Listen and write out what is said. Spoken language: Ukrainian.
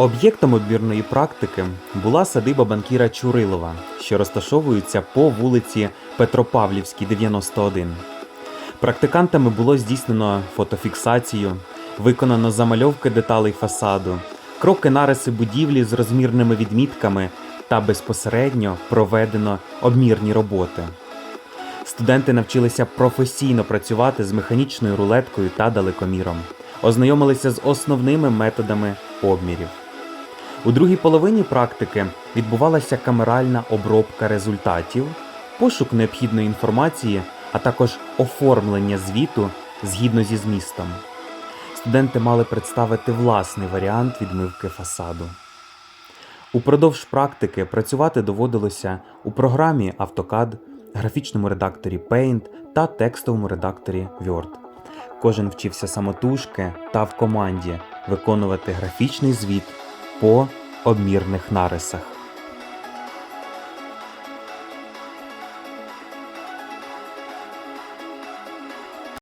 Об'єктом обмірної практики була садиба банкіра Чурилова, що розташовується по вулиці Петропавлівській, 91. Практикантами було здійснено фотофіксацію, виконано замальовки деталей фасаду, кроки нариси будівлі з розмірними відмітками та безпосередньо проведено обмірні роботи. Студенти навчилися професійно працювати з механічною рулеткою та далекоміром, ознайомилися з основними методами обмірів. У другій половині практики відбувалася камеральна обробка результатів, пошук необхідної інформації, а також оформлення звіту згідно зі змістом. Студенти мали представити власний варіант відмивки фасаду. Упродовж практики працювати доводилося у програмі AutoCAD, графічному редакторі Paint та текстовому редакторі Word. Кожен вчився самотужки та в команді виконувати графічний звіт по обмірних нарисах.